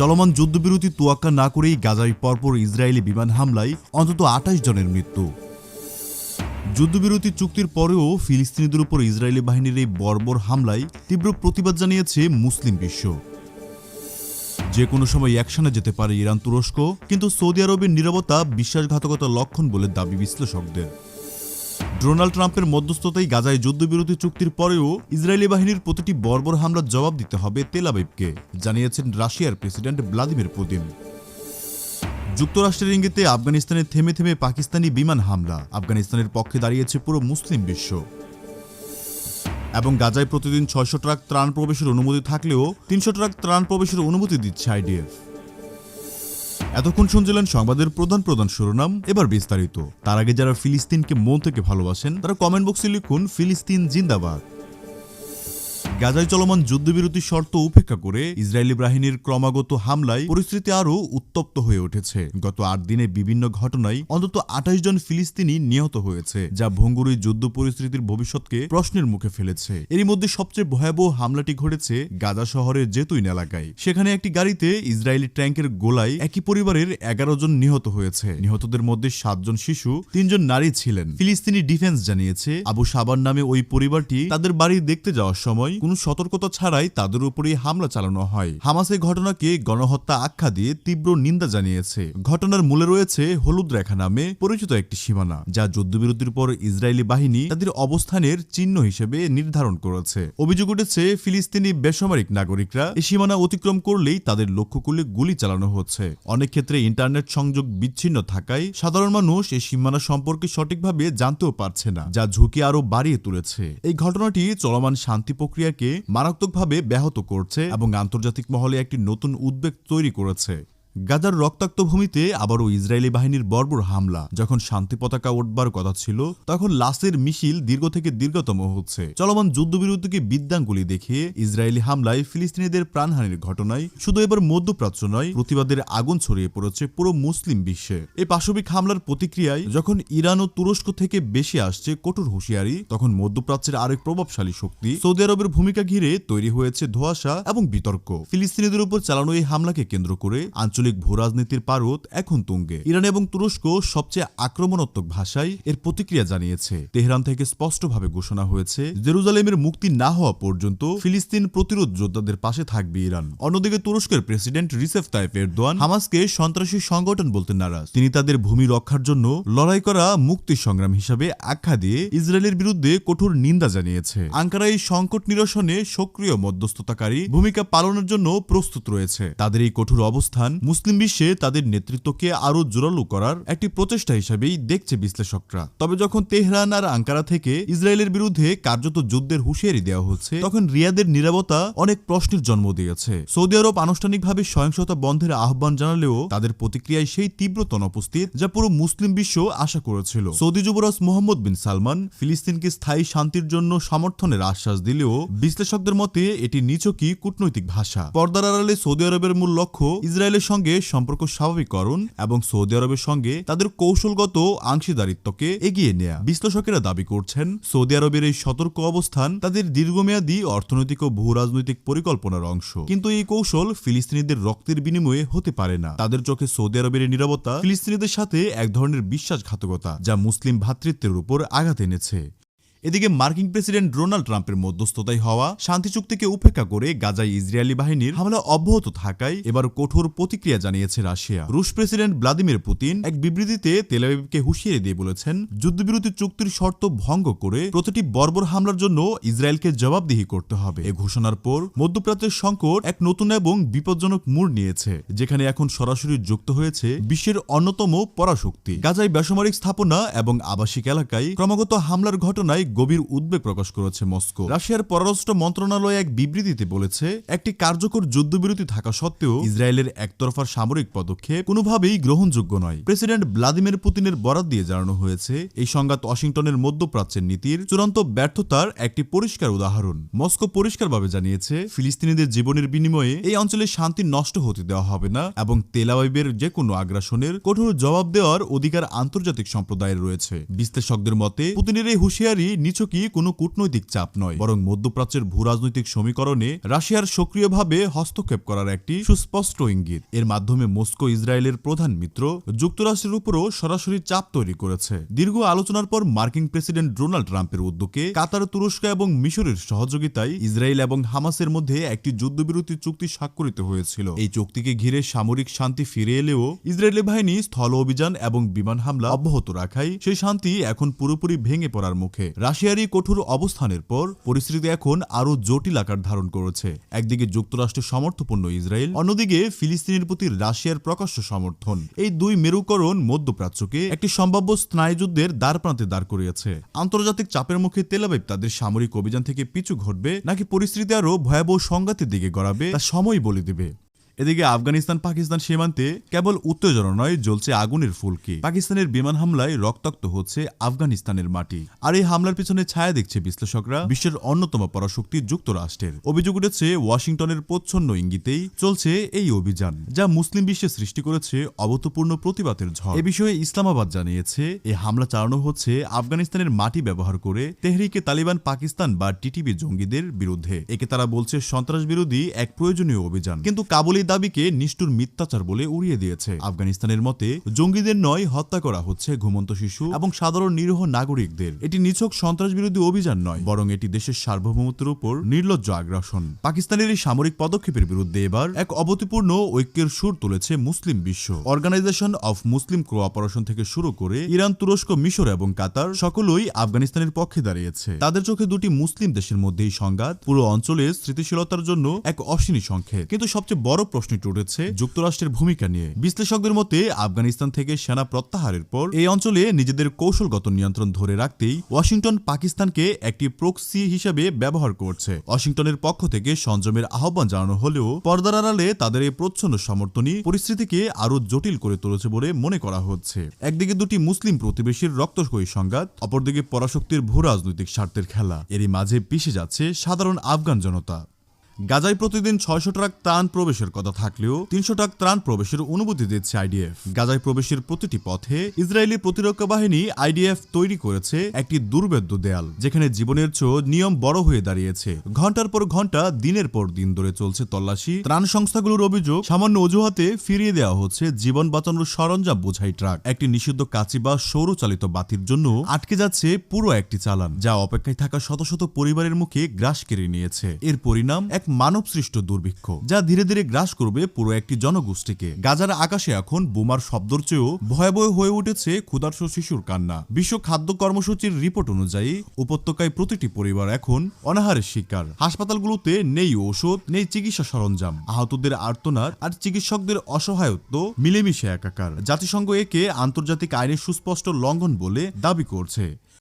চলমান যুদ্ধবিরতি তোয়াক্কা না করেই গাজায় পরপর ইসরায়েলি বিমান হামলায় অন্তত আঠাশ জনের মৃত্যু। যুদ্ধবিরতি চুক্তির পরেও ফিলিস্তিনিদের উপর ইসরায়েলি বাহিনীর এই বর্বর হামলায় তীব্র প্রতিবাদ জানিয়েছে মুসলিম বিশ্ব। যে কোনো সময় অ্যাকশনে যেতে পারে ইরান তুরস্ক, কিন্তু সৌদি আরবের নিরবতা বিশ্বাসঘাতকতার লক্ষণ বলে দাবি বিশ্লেষকদের। ডোনাল্ড ট্রাম্পের মধ্যস্থতায় গাজায় যুদ্ধবিরতি চুক্তির পরেও ইসরায়েলি বাহিনীর প্রতিটি বর্বর হামলার জবাব দিতে হবে তেলাবিবকে জানিয়েছেন রাশিয়ার প্রেসিডেন্ট ভ্লাদিমির পুতিন। যুক্তরাষ্ট্রের ইঙ্গিতে আফগানিস্তানে থেমে থেমে পাকিস্তানি বিমান হামলা, আফগানিস্তানের পক্ষে দাঁড়িয়েছে পুরো মুসলিম বিশ্ব। এবং গাজায় প্রতিদিন ছয়শো ট্রাক ত্রাণ প্রবেশের অনুমতি থাকলেও তিনশো ট্রাক ত্রাণ প্রবেশের অনুমতি দিচ্ছে আইডিএফ। এতক্ষণ শুনছিলেন সংবাদের প্রধান প্রধান শিরোনাম, এবার বিস্তারিত। তার আগে যারা ফিলিস্তিনকে মন থেকে ভালোবাসেন, তারা কমেন্ট বক্সে লিখুন, ফিলিস্তিন জিন্দাবাদ। গাজায় চলমান যুদ্ধবিরতির শর্ত উপেক্ষা করে ইসরায়েলি বাহিনীর ক্রমাগত হামলায় পরিস্থিতি আরও উত্তপ্ত হয়ে উঠেছে। গত আট দিনে বিভিন্ন ঘটনায় অন্তত আঠাশ জন ফিলিস্তিনি নিহত হয়েছে, যা ভঙ্গুর যুদ্ধ পরিস্থিতির ভবিষ্যৎকে প্রশ্নের মুখে ফেলেছে। এরই মধ্যে সবচেয়ে ভয়াবহ হামলাটি ঘটেছে গাজা শহরের জেতুইন এলাকায়। সেখানে একটি গাড়িতে ইসরায়েলি ট্যাঙ্কের গোলায় একই পরিবারের এগারো জন নিহত হয়েছে। নিহতদের মধ্যে সাতজন শিশু তিনজন নারী ছিলেন। ফিলিস্তিনি ডিফেন্স জানিয়েছে, আবু সাবার নামে ওই পরিবারটি তাদের বাড়ি দেখতে যাওয়ার সময় সতর্কতা ছাড়াই তাদের উপরেই হামলা চালানো হয়। হামাস এই ঘটনাকে গণহত্যা আখ্যা দিয়ে তীব্র নিন্দা জানিয়েছে। ঘটনার মূলে রয়েছে হলুদ রেখা নামে পরিচিত একটি সীমানা, যা যুদ্ধবিরতির পর ইসরায়েলি বাহিনী তাদের অবস্থানের চিহ্ন হিসেবে নির্ধারণ করেছে। অভিযোগ উঠেছে, ফিলিস্তিনি বেসামরিক নাগরিকরা এই সীমানা অতিক্রম করলেই তাদের লক্ষ্য করলে গুলি চালানো হচ্ছে। অনেক ক্ষেত্রে ইন্টারনেট সংযোগ বিচ্ছিন্ন থাকায় সাধারণ মানুষ এই সীমানা সম্পর্কে সঠিকভাবে জানতেও পারছে না, যা ঝুঁকি আরও বাড়িয়ে তুলেছে। এই ঘটনাটি চলমান শান্তি প্রক্রিয়াকে মারাত্মকভাবে ব্যাহত করছে এবং আন্তর্জাতিক মহলে একটি নতুন উদ্বেগ তৈরি করেছে। গাজার রক্তাক্ত ভূমিতে আবারও ইসরায়েলি বাহিনীর বর্বর হামলা। যখন শান্তি পতাকা উঠবার কথা ছিল, তখন লাশের মিছিল দীর্ঘ থেকে দীর্ঘতম হচ্ছে। চলমান যুদ্ধবিরতিকে বিদ্যাঙ্গুলি দেখিয়ে ইসরায়েলি হামলায় ফিলিস্তিনিদের প্রাণহানির ঘটনায় শুধু এবার মধ্যপ্রাচ্য নয়, প্রতিবাদের আগুন ছড়িয়ে পড়েছে পুরো মুসলিম বিশ্বে। এই পাশবিক হামলার প্রতিক্রিয়ায় যখন ইরান ও তুরস্ক থেকে বেশি আসছে কঠোর হুঁশিয়ারি, তখন মধ্যপ্রাচ্যের আরেক প্রভাবশালী শক্তি সৌদি আরবের ভূমিকা ঘিরে তৈরি হয়েছে ধোঁয়াশা এবং বিতর্ক। ফিলিস্তিনিদের উপর চালানো এই হামলাকে কেন্দ্র করে আঞ্চলিক ভূরাজনীতির পারদ এখন তুঙ্গে। ইরান এবং তুরস্ক সবচেয়ে আক্রমণাত্মক ভাষায় এর প্রতিক্রিয়া জানিয়েছে। তেহরান থেকে স্পষ্টভাবে ঘোষণা হয়েছে, জেরুজালেমের মুক্তি না হওয়া পর্যন্ত ফিলিস্তিন প্রতিরোধ যোদ্ধাদের পাশে থাকবে ইরান। অন্যদিকে তুরস্কের প্রেসিডেন্ট রিসেফ তাইপ এরদোয়ান হামাসকে সন্ত্রাসী সংগঠন বলতে নারাজ। তিনি তাদের ভূমি রক্ষার জন্য লড়াই করা মুক্তি সংগ্রাম হিসাবে আখ্যা দিয়ে ইসরায়েলের বিরুদ্ধে কঠোর নিন্দা জানিয়েছে। আঙ্কারা এই সংকট নিরসনে সক্রিয় মধ্যস্থতাকারী ভূমিকা পালনের জন্য প্রস্তুত রয়েছে। তাদের এই কঠোর অবস্থান মুসলিম বিশ্বে তাদের নেতৃত্বকে আরও জোরালো করার একটি প্রচেষ্টা হিসেবেই দেখছে বিশ্লেষকরা। তবে যখন তেহরান আর আঙ্কারা থেকে ইসরায়েলের বিরুদ্ধে কার্যত যুদ্ধের হুঁশিয়ারি দেওয়া হচ্ছে, তখন রিয়াদের নিরাপত্তা অনেক প্রশ্নের জন্ম দিয়েছে। সৌদি আরব আনুষ্ঠানিকভাবে সহিংসতা বন্ধের আহ্বান জানালেও তাদের প্রতিক্রিয়ায় সেই তীব্রতন উপস্থিত যা পুরো মুসলিম বিশ্ব আশা করেছিল। সৌদি যুবরাজ মোহাম্মদ বিন সালমান ফিলিস্তিনকে স্থায়ী শান্তির জন্য সমর্থনের আশ্বাস দিলেও বিশ্লেষকদের মতে এটি নিছকই কূটনৈতিক ভাষা। পর্দার আড়ালে সৌদি আরবের মূল লক্ষ্য ইসরায়েলের সঙ্গে সম্পর্ক স্বাভাবিককরণ এবং সৌদি আরবের সঙ্গে তাদের কৌশলগত অংশীদারিত্বকে এগিয়ে নেয়া। বিশ্লেষকেরা দাবি করছেন, সৌদি আরবের এই সতর্ক অবস্থান তাদের দীর্ঘমেয়াদী অর্থনৈতিক ও ভূ রাজনৈতিক পরিকল্পনার অংশ। কিন্তু এই কৌশল ফিলিস্তিনিদের রক্তের বিনিময়ে হতে পারে না। তাদের চোখে সৌদি আরবের নিরাপত্তা ফিলিস্তিনিদের সাথে এক ধরনের বিশ্বাসঘাতকতা যা মুসলিম ভ্রাতৃত্বের উপর আঘাত এনেছে। এদিকে মার্কিন প্রেসিডেন্ট ডোনাল্ড ট্রাম্পের মধ্যস্থতায় হওয়া শান্তি চুক্তিকে উপেক্ষা করে গাজায় ইসরায়েলি বাহিনীর হামলা অব্যাহত থাকায় এবার কঠোর প্রতিক্রিয়া জানিয়েছে রাশিয়া। রুশ প্রেসিডেন্ট ভ্লাদিমির পুতিন এক বিবৃতিতে তেলাবিবকে হুঁশিয়ারি দিয়ে বলেছেন, যুদ্ধবিরতি চুক্তির শর্ত ভঙ্গ করে প্রতিটি বর্বর হামলার জন্য ইসরায়েলকে জবাবদিহি করতে হবে। এ ঘোষণার পর মধ্যপ্রাচ্যের সংকট এক নতুন এবং বিপজ্জনক মোড় নিয়েছে, যেখানে এখন সরাসরি যুক্ত হয়েছে বিশ্বের অন্যতম পরাশক্তি। গাজায় বেসামরিক স্থাপনা এবং আবাসিক এলাকায় ক্রমাগত হামলার ঘটনায় গভীর উদ্বেগ প্রকাশ করেছে মস্কো। রাশিয়ার পররাষ্ট্র মন্ত্রণালয় এক বিবৃতিতে বলেছে, একটি কার্যকর যুদ্ধবিরতি থাকা সত্ত্বেও ইসরায়েলের একতরফা সামরিক পদক্ষেপ কোনোভাবেই গ্রহণযোগ্য নয়। প্রেসিডেন্ট ভ্লাদিমির পুতিনের বরাত দিয়ে জানানো হয়েছে, এই সংঘাত ওয়াশিংটনের মধ্যপ্রাচ্যের নীতির চূড়ান্ত ব্যর্থতার একটি পরিষ্কার উদাহরণ। মস্কো পরিষ্কারভাবে জানিয়েছে, ফিলিস্তিনিদের জীবনের বিনিময়ে এই অঞ্চলে শান্তি নষ্ট হতে দেওয়া হবে না এবং তেলাওয়াইবের যে কোনো আগ্রাসনের কঠোর জবাব দেওয়ার অধিকার আন্তর্জাতিক সম্প্রদায়ের রয়েছে। বিশ্লেষকদের মতে, পুতিনের এই হুঁশিয়ারি নিছকই কোনো কূটনৈতিক চাপ নয়, বরং মধ্যপ্রাচ্যের ভূ রাজনৈতিক সমীকরণে রাশিয়ার সক্রিয়ভাবে হস্তক্ষেপ করার একটি সুস্পষ্ট ইঙ্গিত। এর মাধ্যমে মস্কো ইসরায়েলের প্রধান মিত্র যুক্তরাষ্ট্রের উপরও সরাসরি চাপ তৈরি করেছে। দীর্ঘ আলোচনার পর মার্কিন প্রেসিডেন্ট ডোনাল্ড ট্রাম্পের উদ্যোগে কাতার, তুরস্ক এবং মিশরের সহযোগিতায় ইসরায়েল এবং হামাসের মধ্যে একটি যুদ্ধবিরতি চুক্তি স্বাক্ষরিত হয়েছিল। এই চুক্তিকে ঘিরে সামরিক শান্তি ফিরে এলেও ইসরায়েলি বাহিনী স্থল অভিযান এবং বিমান হামলা অব্যাহত রাখায় সেই শান্তি এখন পুরোপুরি ভেঙে পড়ার মুখে। রাশিয়ারই কঠোর অবস্থানের পর পরিস্থিতি এখন আরও জটিল আকার ধারণ করেছে। একদিকে যুক্তরাষ্ট্রের সমর্থপূর্ণ ইসরায়েল, অন্যদিকে ফিলিস্তিনের প্রতি রাশিয়ার প্রকাশ্য সমর্থন। এই দুই মেরুকরণ মধ্যপ্রাচ্যকে একটি সম্ভাব্য স্নায়ুযুদ্ধের দ্বার প্রান্তে দাঁড় করিয়েছে। আন্তর্জাতিক চাপের মুখে তেলাবিব তাদের সামরিক অভিযান থেকে পিছু ঘটবে, নাকি পরিস্থিতি আরও ভয়াবহ সংঘাতের দিকে গড়াবে তা সময় বলে দিবে। এদিকে আফগানিস্তান, পাকিস্তান সীমান্তে কেবল উত্তেজনা নয়, জ্বলছে আগুনের ফুলকি। পাকিস্তানের বিমান হামলায় রক্তাক্ত হচ্ছে আফগানিস্তানের মাটি। আর এই হামলার পিছনে ছায়া দেখছে বিশ্লেষকরা, বিশ্বের অন্যতম পরাশক্তি যুক্তরাষ্ট্রের। অভিযোগ উঠেছে, ওয়াশিংটনের প্রচ্ছন্ন ইঙ্গিতেই চলছে এই অভিযান, যা মুসলিম বিশ্বে সৃষ্টি করেছে অভূতপূর্ণ প্রতিবাদের ঝড়। এ বিষয়ে ইসলামাবাদ জানিয়েছে এই হামলা চালানো হচ্ছে আফগানিস্তানের মাটি ব্যবহার করে তেহরিকে তালিবান, পাকিস্তান বা টিটিবি জঙ্গিদের বিরুদ্ধে। একে তারা বলছে সন্ত্রাস বিরোধী এক প্রয়োজনীয় অভিযান। কিন্তু কাবুলি দাবিকে নিষ্ঠুর মিথ্যাচার বলে উড়িয়ে দিয়েছে। আফগানিস্তানের মতে, জঙ্গিদের নয়, হত্যা করা হচ্ছে ঘুমন্ত শিশু এবং সাধারণ নিরীহ নাগরিকদের। এটি নিছক সন্ত্রাস বিরোধী অভিযান নয়, বরং এটি দেশের সার্বভৌমত্বের উপর নির্লজ্জ আগ্রাসন। পাকিস্তানের এই সামরিক পদক্ষেপের বিরুদ্ধে এবার এক অবতিপূর্ণ ঐক্যের সুর তুলেছে মুসলিম বিশ্ব। অর্গানাইজেশন অফ মুসলিম কোঅপারেশন থেকে শুরু করে ইরান, তুরস্ক, মিশর এবং কাতার সকলেই আফগানিস্তানের পক্ষে দাঁড়িয়েছে। তাদের চোখে দুটি মুসলিম দেশের মধ্যেই সংঘাত, পুরো অঞ্চলে স্থিতিশীলতার জন্য এক অশ্বিনী সংকেত। কিন্তু সবচেয়ে বড় প্রশ্নটি উঠেছে যুক্তরাষ্ট্রের ভূমিকা নিয়ে। বিশ্লেষকদের মতে, আফগানিস্তান থেকে সেনা প্রত্যাহারের পর এই অঞ্চলে নিজেদের কৌশলগত নিয়ন্ত্রণ ধরে রাখতেই ওয়াশিংটন পাকিস্তানকে একটি প্রক্সি হিসেবে ব্যবহার করছে। ওয়াশিংটনের পক্ষ থেকে সংযমের আহ্বান জানানো হলেও পর্দার আড়ালে তাদের এই প্রচ্ছন্ন সমর্থনই পরিস্থিতিকে আরও জটিল করে তুলেছে বলে মনে করা হচ্ছে। একদিকে দুটি মুসলিম প্রতিবেশীর রক্তক্ষয়ী সংঘাত, অপরদিকে পরাশক্তির ভূ রাজনৈতিক স্বার্থের খেলা। এরই মাঝে পিষে যাচ্ছে সাধারণ আফগান জনতা। গাজায় প্রতিদিন ছয়শো ট্রাক ত্রাণ প্রবেশের কথা থাকলেও তিনশো ট্রাক ত্রাণ প্রবেশের অনুমতি দিচ্ছে আইডিএফ। গাজায় প্রবেশের প্রতিটি পথে ইসরায়েলি প্রতিরক্ষা বাহিনী আইডিএফ তৈরি করেছে একটি দুর্বেদ্য দেয়াল, যেখানে জীবনের চেয়েও নিয়ম বড় হয়ে দাঁড়িয়েছে। ঘণ্টার পর ঘণ্টা দিনের পর দিন ধরে চলছে তল্লাশি। ত্রাণ সংস্থাগুলোর অভিযোগ, সামান্য অজুহাতে ফিরিয়ে দেওয়া হচ্ছে জীবন বাঁচানোর সরঞ্জাম বোঝাই ট্রাক। একটি নিষিদ্ধ কাঁচি বা সৌরচালিত বাতির জন্য আটকে যাচ্ছে পুরো একটি চালান, যা অপেক্ষায় থাকা শত শত পরিবারের মুখে গ্রাস কেড়ে নিয়েছে। এর পরিণাম এক মানব সৃষ্ট দুর্ভিক্ষ, যা ধীরে ধীরে গ্রাস করবে পুরো একটি জনগোষ্ঠীকে। গাজার আকাশে এখন বোমার শব্দর চেয়েও ভয়াবহ হয়ে উঠেছে ক্ষুধার্ত শিশুর কান্না। বিশ্ব খাদ্য কর্মসূচির রিপোর্ট অনুযায়ী উপত্যকায় প্রতিটি পরিবার এখন অনাহারের শিকার। হাসপাতালগুলোতে নেই ঔষধ, নেই চিকিৎসা সরঞ্জাম। আহতদের আর্তনাদ আর চিকিৎসকদের অসহায়ত্ব মিলেমিশে একাকার। জাতিসংঘ একে আন্তর্জাতিক আইনের সুস্পষ্ট লঙ্ঘন বলে দাবি করছে।